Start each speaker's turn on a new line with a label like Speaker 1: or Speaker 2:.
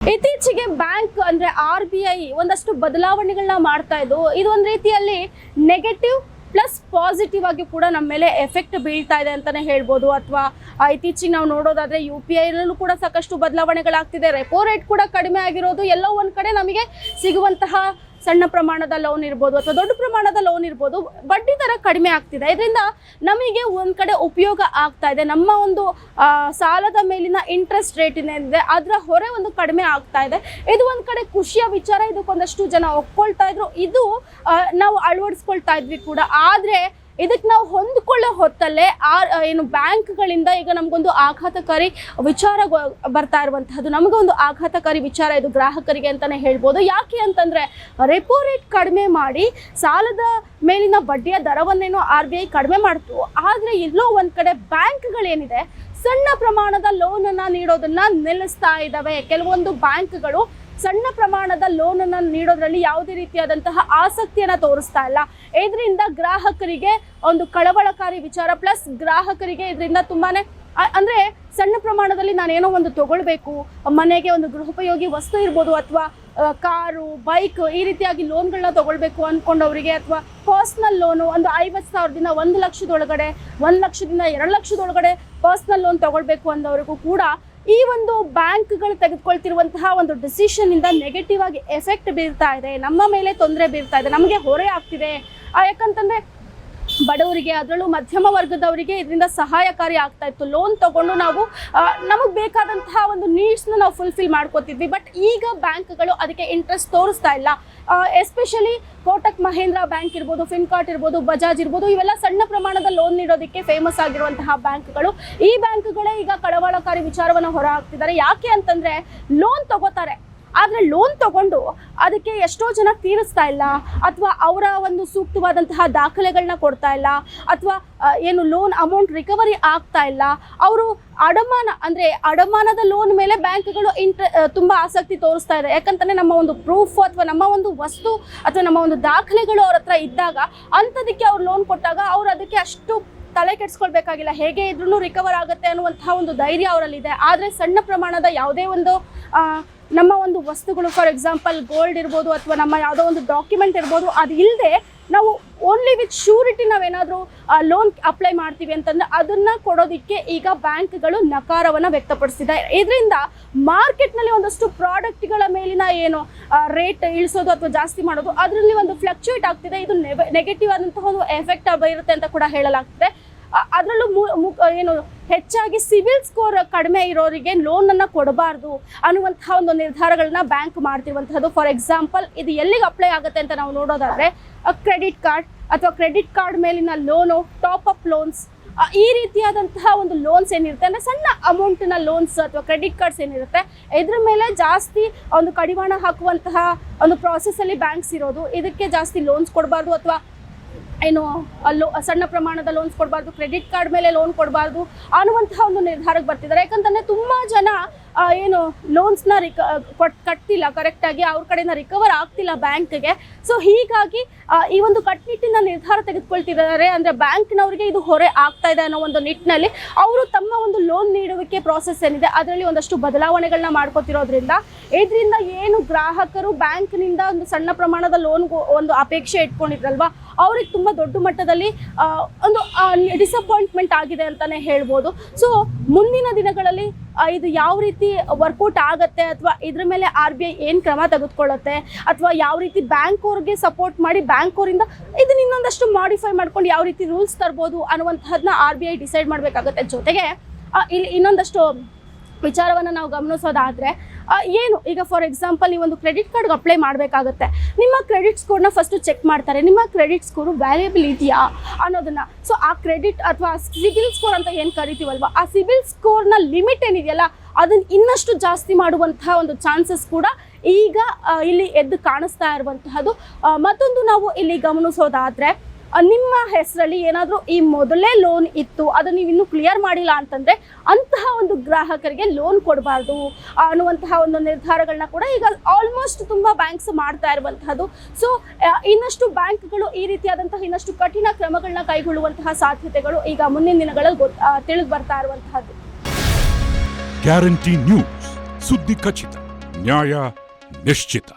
Speaker 1: ಇತ್ತೀಚೆಗೆ ಬ್ಯಾಂಕ್ ಅಂದ್ರೆ R B I ಒಂದಷ್ಟು ಬದಲಾವಣೆಗಳನ್ನ ಮಾಡ್ತಾ ಇದ್ದು, ಇದು ಒಂದು ರೀತಿಯಲ್ಲಿ ನೆಗೆಟಿವ್ ಪ್ಲಸ್ ಪಾಸಿಟಿವ್ ಆಗಿ ಕೂಡ ನಮ್ಮ ಮೇಲೆ ಎಫೆಕ್ಟ್ ಬೀಳ್ತಾ ಇದೆ ಅಂತಾನೆ ಹೇಳ್ಬೋದು. ಅಥವಾ ಇತ್ತೀಚೆಗೆ ನಾವು ನೋಡೋದಾದ್ರೆ ಯು ಪಿ ಐನಲ್ಲೂ ಕೂಡ ಸಾಕಷ್ಟು ಬದಲಾವಣೆಗಳಾಗ್ತಿದೆ. ರೆಪೋ ರೇಟ್ ಕೂಡ ಕಡಿಮೆ ಆಗಿರೋದು ಎಲ್ಲೋ ಒಂದ್ ಕಡೆ ನಮಗೆ ಸಿಗುವಂತಹ ಸಣ್ಣ ಪ್ರಮಾಣದ ಲೋನ್ ಇರ್ಬೋದು ಅಥವಾ ದೊಡ್ಡ ಪ್ರಮಾಣದ ಲೋನ್ ಇರ್ಬೋದು, ಬಡ್ಡಿ ದರ ಕಡಿಮೆ ಆಗ್ತಿದೆ. ಇದರಿಂದ ನಮಗೆ ಒಂದು ಕಡೆ ಉಪಯೋಗ ಆಗ್ತಾ ಇದೆ. ನಮ್ಮ ಒಂದು ಸಾಲದ ಮೇಲಿನ ಇಂಟ್ರೆಸ್ಟ್ ರೇಟ್ ಏನಿದೆ ಅದರ ಹೊರೆ ಒಂದು ಕಡಿಮೆ ಆಗ್ತಾ ಇದೆ. ಇದು ಒಂದು ಕಡೆ ಖುಷಿಯ ವಿಚಾರ. ಇದಕ್ಕೊಂದಷ್ಟು ಜನ ಒಪ್ಕೊಳ್ತಾ ಇದ್ರು. ಇದು ನಾವು ಅಳವಡಿಸ್ಕೊಳ್ತಾ ಇದ್ವಿ ಕೂಡ. ಆದ್ರೆ ಇದಕ್ಕೆ ನಾವು ಹೊಂದ್ಕೊಳ್ಳೋ ಹೊತ್ತಲ್ಲೇ ಆ ಏನು ಬ್ಯಾಂಕ್ಗಳಿಂದ ಈಗ ನಮಗೊಂದು ಆಘಾತಕಾರಿ ವಿಚಾರ ಬರ್ತಾ ಇರುವಂತಹದ್ದು. ನಮಗೊಂದು ಆಘಾತಕಾರಿ ವಿಚಾರ ಇದು ಗ್ರಾಹಕರಿಗೆ ಅಂತಾನೆ ಹೇಳ್ಬೋದು. ಯಾಕೆ ಅಂತಂದ್ರೆ ರೆಪೋ ರೇಟ್ ಕಡಿಮೆ ಮಾಡಿ ಸಾಲದ ಮೇಲಿನ ಬಡ್ಡಿಯ ದರವನ್ನೇನೋ ಆರ್ ಬಿ ಐ ಕಡಿಮೆ ಮಾಡ್ತು. ಆದರೆ ಎಲ್ಲೋ ಒಂದ್ ಕಡೆ ಬ್ಯಾಂಕ್ಗಳೇನಿದೆ, ಸಣ್ಣ ಪ್ರಮಾಣದ ಲೋನನ್ನು ನೀಡೋದನ್ನ ನಿಲ್ಲಿಸ್ತಾ ಇದ್ದಾವೆ ಕೆಲವೊಂದು ಬ್ಯಾಂಕ್ಗಳು ಸಣ್ಣ ಪ್ರಮಾಣದ ಲೋನನ್ನು ನೀಡೋದ್ರಲ್ಲಿ ಯಾವುದೇ ರೀತಿಯಾದಂತಹ ಆಸಕ್ತಿಯನ್ನು ತೋರಿಸ್ತಾ ಇಲ್ಲ. ಇದರಿಂದ ಗ್ರಾಹಕರಿಗೆ ಒಂದು ಕಳವಳಕಾರಿ ವಿಚಾರ ಪ್ಲಸ್ ಗ್ರಾಹಕರಿಗೆ ಇದರಿಂದ ತುಂಬಾನೇ ಅಂದ್ರೆ ಸಣ್ಣ ಪ್ರಮಾಣದಲ್ಲಿ ನಾನೇನೋ ಒಂದು ತಗೊಳ್ಬೇಕು, ಮನೆಗೆ ಒಂದು ಗೃಹೋಪಯೋಗಿ ವಸ್ತು ಇರ್ಬೋದು ಅಥವಾ ಕಾರು ಬೈಕ್ ಈ ರೀತಿಯಾಗಿ ಲೋನ್ಗಳನ್ನ ತಗೊಳ್ಬೇಕು ಅನ್ಕೊಂಡವರಿಗೆ ಅಥವಾ ಪರ್ಸ್ನಲ್ ಲೋನು ಒಂದು ಐವತ್ತು ಸಾವಿರದಿಂದ ಒಂದು ಲಕ್ಷದೊಳಗಡೆ, ಒಂದು ಲಕ್ಷದಿಂದ ಎರಡು ಲಕ್ಷದೊಳಗಡೆ ಪರ್ಸ್ನಲ್ ಲೋನ್ ತಗೊಳ್ಬೇಕು ಅಂದವರಿಗೂ ಕೂಡ ಈ ಒಂದು ಬ್ಯಾಂಕ್ಗಳು ತೆಗೆದುಕೊಳ್ತಿರುವಂತಹ ಒಂದು ಡಿಸಿಷನ್ ಇಂದ ನೆಗೆಟಿವ್ ಆಗಿ ಎಫೆಕ್ಟ್ ಬೀರ್ತಾ ಇದೆ. ನಮ್ಮ ಮೇಲೆ ತೊಂದರೆ ಬೀರ್ತಾ ಇದೆ. ನಮಗೆ ಹೊರೆ ಆಗ್ತಿದೆ. ಯಾಕಂತಂದ್ರೆ ಬಡವರಿಗೆ ಅದರಲ್ಲೂ ಮಧ್ಯಮ ವರ್ಗದವರಿಗೆ ಇದರಿಂದ ಸಹಾಯಕಾರಿ ಆಗ್ತಾ ಇತ್ತು. ಲೋನ್ ತಗೊಂಡು ನಾವು ನಮಗೆ ಬೇಕಾದಂತಹ ಒಂದು ನೀಡ್ಸ್ನ ನಾವು ಫುಲ್ಫಿಲ್ ಮಾಡ್ಕೋತಿದ್ವಿ. ಬಟ್ ಈಗ ಬ್ಯಾಂಕ್ಗಳು ಅದಕ್ಕೆ ಇಂಟ್ರೆಸ್ಟ್ ತೋರಿಸ್ತಾ ಇಲ್ಲ. ಎಸ್ಪೆಷಲಿ ಕೋಟಕ್ ಮಹೇಂದ್ರ ಬ್ಯಾಂಕ್ ಇರ್ಬೋದು ಫಿನ್ಕಾರ್ಟ್ ಇರ್ಬೋದು ಬಜಾಜ್ ಇರ್ಬೋದು, ಇವೆಲ್ಲ ಸಣ್ಣ ಪ್ರಮಾಣದ ಲೋನ್ ನೀಡೋದಕ್ಕೆ ಫೇಮಸ್ ಆಗಿರುವಂತಹ ಬ್ಯಾಂಕ್ಗಳು. ಈ ಬ್ಯಾಂಕ್ಗಳೇ ಈಗ ಕಳವಳಕಾರಿ ವಿಚಾರವನ್ನು ಹೊರಹಾಕ್ತಿದ್ದಾರೆ. ಯಾಕೆ ಅಂತಂದ್ರೆ ಲೋನ್ ತಗೋತಾರೆ. ಆದರೆ ಲೋನ್ ತಗೊಂಡು ಅದಕ್ಕೆ ಎಷ್ಟೋ ಜನ ತೀರಿಸ್ತಾ ಇಲ್ಲ, ಅಥವಾ ಅವರ ಒಂದು ಸೂಕ್ತವಾದಂತಹ ದಾಖಲೆಗಳನ್ನ ಕೊಡ್ತಾ ಇಲ್ಲ, ಅಥವಾ ಏನು ಲೋನ್ ಅಮೌಂಟ್ ರಿಕವರಿ ಆಗ್ತಾ ಇಲ್ಲ. ಅವರು ಅಡಮಾನ, ಅಂದರೆ ಅಡಮಾನದ ಲೋನ್ ಮೇಲೆ ಬ್ಯಾಂಕ್ಗಳು ಇಂಟ್ರ ತುಂಬ ಆಸಕ್ತಿ ತೋರಿಸ್ತಾ ಇದೆ. ಯಾಕಂತಂದರೆ ನಮ್ಮ ಒಂದು ಪ್ರೂಫ್ ಅಥವಾ ನಮ್ಮ ಒಂದು ವಸ್ತು ಅಥವಾ ನಮ್ಮ ಒಂದು ದಾಖಲೆಗಳು ಅವ್ರ ಹತ್ರ ಇದ್ದಾಗ ಅಂಥದಕ್ಕೆ ಅವ್ರು ಲೋನ್ ಕೊಟ್ಟಾಗ ಅವ್ರು ಅದಕ್ಕೆ ಅಷ್ಟು ತಲೆ ಕೆಡಿಸ್ಕೊಳ್ಬೇಕಾಗಿಲ್ಲ, ಹೇಗೆ ಇದ್ರೂ ರಿಕವರ್ ಆಗುತ್ತೆ ಅನ್ನುವಂತಹ ಒಂದು ಧೈರ್ಯ ಅವರಲ್ಲಿದೆ. ಆದರೆ ಸಣ್ಣ ಪ್ರಮಾಣದ ಯಾವುದೇ ಒಂದು ನಮ್ಮ ಒಂದು ವಸ್ತುಗಳು ಫಾರ್ ಎಕ್ಸಾಂಪಲ್ ಗೋಲ್ಡ್ ಇರ್ಬೋದು ಅಥವಾ ನಮ್ಮ ಯಾವುದೋ ಒಂದು ಡಾಕ್ಯುಮೆಂಟ್ ಇರ್ಬೋದು, ಅದು ಇಲ್ಲದೆ ನಾವು ಓನ್ಲಿ ವಿತ್ ಶ್ಯೂರಿಟಿ ನಾವೇನಾದರೂ ಲೋನ್ ಅಪ್ಲೈ ಮಾಡ್ತೀವಿ ಅಂತಂದರೆ ಅದನ್ನ ಕೊಡೋದಕ್ಕೆ ಈಗ ಬ್ಯಾಂಕ್ಗಳು ನಕಾರವನ್ನು ವ್ಯಕ್ತಪಡಿಸಿದೆ ಇದರಿಂದ ಮಾರ್ಕೆಟ್ನಲ್ಲಿ ಒಂದಷ್ಟು ಪ್ರಾಡಕ್ಟ್ಗಳ ಮೇಲಿನ ಏನು ರೇಟ್ ಇಳಿಸೋದು ಅಥವಾ ಜಾಸ್ತಿ ಮಾಡೋದು, ಅದರಲ್ಲಿ ಒಂದು ಫ್ಲಕ್ಚುಯೇಟ್ ಆಗ್ತಿದೆ. ಇದು ನೆಗೆಟಿವ್ ಆದಂತಹ ಒಂದು ಎಫೆಕ್ಟ್ ಬೀರುತ್ತೆ ಅಂತ ಕೂಡ ಹೇಳಲಾಗ್ತಿದೆ. ಅದರಲ್ಲೂ ಏನು, ಹೆಚ್ಚಾಗಿ ಸಿವಿಲ್ ಸ್ಕೋರ್ ಕಡಿಮೆ ಇರೋರಿಗೆ ಲೋನನ್ನು ಕೊಡಬಾರ್ದು ಅನ್ನುವಂತಹ ಒಂದು ನಿರ್ಧಾರಗಳನ್ನ ಬ್ಯಾಂಕ್ ಮಾಡ್ತಿರುವಂತಹದ್ದು. ಫಾರ್ ಎಕ್ಸಾಂಪಲ್ ಇದು ಎಲ್ಲಿಗೆ ಅಪ್ಲೈ ಆಗುತ್ತೆ ಅಂತ ನಾವು ನೋಡೋದಾದರೆ ಕ್ರೆಡಿಟ್ ಕಾರ್ಡ್ ಅಥವಾ ಕ್ರೆಡಿಟ್ ಕಾರ್ಡ್ ಮೇಲಿನ ಲೋನು ಟಾಪ್ ಅಪ್ ಲೋನ್ಸ್ ಈ ರೀತಿಯಾದಂತಹ ಒಂದು ಲೋನ್ಸ್ ಏನಿರುತ್ತೆ ಅಂದರೆ ಸಣ್ಣ ಅಮೌಂಟಿನ ಲೋನ್ಸ್ ಅಥವಾ ಕ್ರೆಡಿಟ್ ಕಾರ್ಡ್ಸ್ ಏನಿರುತ್ತೆ, ಇದ್ರ ಮೇಲೆ ಜಾಸ್ತಿ ಒಂದು ಕಡಿವಾಣ ಹಾಕುವಂತಹ ಒಂದು ಪ್ರಾಸೆಸಲ್ಲಿ ಬ್ಯಾಂಕ್ಸ್ ಇರೋದು. ಇದಕ್ಕೆ ಜಾಸ್ತಿ ಲೋನ್ಸ್ ಕೊಡಬಾರ್ದು ಅಥವಾ ಏನು ಲೋ ಸಣ್ಣ ಪ್ರಮಾಣದ ಲೋನ್ಸ್ ಕೊಡಬಾರ್ದು ಕ್ರೆಡಿಟ್ ಕಾರ್ಡ್ ಮೇಲೆ ಲೋನ್ ಕೊಡಬಾರ್ದು ಅನ್ನುವಂತಹ ಒಂದು ನಿರ್ಧಾರಕ್ಕೆ ಬರ್ತಿದ್ದಾರೆ. ಯಾಕಂತಂದರೆ ತುಂಬ ಜನ ಏನು ಲೋನ್ಸ್ನ ರಿಕ ಕೊಟ್ ಕಟ್ತಿಲ್ಲ ಕರೆಕ್ಟಾಗಿ ಅವ್ರ ಕಡೆಯಿಂದ ರಿಕವರ್ ಆಗ್ತಿಲ್ಲ ಬ್ಯಾಂಕ್ಗೆ ಸೊ ಹೀಗಾಗಿ ಈ ಒಂದು ಕಟ್ಟುನಿಟ್ಟಿನ ನಿರ್ಧಾರ ತೆಗೆದುಕೊಳ್ತಿದ್ದಾರೆ ಅಂದರೆ ಬ್ಯಾಂಕ್ನವರಿಗೆ ಇದು ಹೊರೆ ಆಗ್ತಾ ಇದೆ ಅನ್ನೋ ಒಂದು ನಿಟ್ಟಿನಲ್ಲಿ ಅವರು ತಮ್ಮ ಒಂದು ಲೋನ್ ನೀಡುವಿಕೆ ಪ್ರಾಸೆಸ್ ಏನಿದೆ, ಅದರಲ್ಲಿ ಒಂದಷ್ಟು ಬದಲಾವಣೆಗಳನ್ನ ಮಾಡ್ಕೋತಿರೋದ್ರಿಂದ, ಇದರಿಂದ ಏನು ಗ್ರಾಹಕರು ಬ್ಯಾಂಕ್ನಿಂದ ಒಂದು ಸಣ್ಣ ಪ್ರಮಾಣದ ಲೋನ್ಗೂ ಒಂದು ಅಪೇಕ್ಷೆ ಇಟ್ಕೊಂಡಿದ್ರಲ್ವಾ ಅವ್ರಿಗೆ ತುಂಬ ದೊಡ್ಡ ಮಟ್ಟದಲ್ಲಿ ಒಂದು ಡಿಸಪಾಯಿಂಟ್ಮೆಂಟ್ ಆಗಿದೆ ಅಂತಾನೆ ಹೇಳ್ಬೋದು. ಸೊ ಮುಂದಿನ ದಿನಗಳಲ್ಲಿ ಇದು ಯಾವ ರೀತಿ ವರ್ಕೌಟ್ ಆಗುತ್ತೆ ಅಥವಾ ಇದ್ರ ಮೇಲೆ ಆರ್ ಬಿ ಐ ಏನು ಕ್ರಮ ತೆಗೆದುಕೊಳ್ಳುತ್ತೆ ಅಥವಾ ಯಾವ ರೀತಿ ಬ್ಯಾಂಕ್ ಅವ್ರಿಗೆ ಸಪೋರ್ಟ್ ಮಾಡಿ ಬ್ಯಾಂಕ್ ಅವರಿಂದ ಇದನ್ನ ಇನ್ನೊಂದಷ್ಟು ಮಾಡಿಫೈ ಮಾಡ್ಕೊಂಡು ಯಾವ ರೀತಿ ರೂಲ್ಸ್ ತರ್ಬೋದು ಅನ್ನುವಂಥದ್ದನ್ನ ಆರ್ ಬಿ ಐ ಡಿಸೈಡ್ ಮಾಡಬೇಕಾಗತ್ತೆ. ಜೊತೆಗೆ ಇಲ್ಲಿ ಇನ್ನೊಂದಷ್ಟು ವಿಚಾರವನ್ನು ನಾವು ಗಮನಿಸೋದಾದರೆ ಏನು? ಈಗ ಫಾರ್ ಎಕ್ಸಾಂಪಲ್ ನೀವು ಒಂದು ಕ್ರೆಡಿಟ್ ಕಾರ್ಡ್ಗೆ ಅಪ್ಲೈ ಮಾಡಬೇಕಾಗುತ್ತೆ. ನಿಮ್ಮ ಕ್ರೆಡಿಟ್ ಸ್ಕೋರ್ನ ಫಸ್ಟು ಚೆಕ್ ಮಾಡ್ತಾರೆ. ನಿಮ್ಮ ಕ್ರೆಡಿಟ್ ಸ್ಕೋರು ವ್ಯಾಲ್ಯೂಬಲ್ ಇದೆಯಾ ಅನ್ನೋದನ್ನು. ಸೊ ಆ ಕ್ರೆಡಿಟ್ ಅಥವಾ ಸಿಬಿಲ್ ಸ್ಕೋರ್ ಅಂತ ಏನು ಕರಿತೀವಲ್ವ? ಆ ಸಿಬಿಲ್ ಸ್ಕೋರ್ನ ಲಿಮಿಟ್ ಏನಿದೆಯಲ್ಲ ಅದನ್ನು ಇನ್ನಷ್ಟು ಜಾಸ್ತಿ ಮಾಡುವಂತಹ ಒಂದು ಚಾನ್ಸಸ್ ಕೂಡ ಈಗ ಇಲ್ಲಿ ಎದ್ದು ಕಾಣಿಸ್ತಾ ಇರುವಂತಹದ್ದು. ಮತ್ತೊಂದು ನಾವು ಇಲ್ಲಿ ಗಮನಿಸೋದಾದ್ರೆ ನಿಮ್ಮ ಹೆಸರಲ್ಲಿ ಏನಾದರೂ ಈ ಮೊದಲೇ ಲೋನ್ ಇತ್ತು ಅದನ್ನು ನೀವು ಇನ್ನೂ ಕ್ಲಿಯರ್ ಮಾಡಿಲ್ಲ ಅಂತಂದರೆ ಅಂತಹ ಒಂದು ಗ್ರಾಹಕರಿಗೆ ಲೋನ್ ಕೊಡಬಾರ್ದು ಅನ್ನುವಂತಹ ಒಂದು ನಿರ್ಧಾರಗಳನ್ನ ಕೂಡ ಈಗ ಆಲ್ಮೋಸ್ಟ್ ತುಂಬ ಬ್ಯಾಂಕ್ಸ್ ಮಾಡ್ತಾ ಇರುವಂತಹದ್ದು. ಸೊ ಇನ್ನಷ್ಟು ಬ್ಯಾಂಕ್ಗಳು ಈ ರೀತಿಯಾದಂತಹ ಇನ್ನಷ್ಟು ಕಠಿಣ ಕ್ರಮಗಳನ್ನ ಕೈಗೊಳ್ಳುವಂತಹ ಸಾಧ್ಯತೆಗಳು ಈಗ ಮುಂದಿನ ದಿನಗಳಲ್ಲಿ ತಿಳಿದು ಬರ್ತಾ ಇರುವಂತಹದ್ದು.
Speaker 2: ಗ್ಯಾರಂಟಿ ನ್ಯೂಸ್ ಸುದ್ದಿ ಖಚಿತ ನ್ಯಾಯ ನಿಶ್ಚಿತ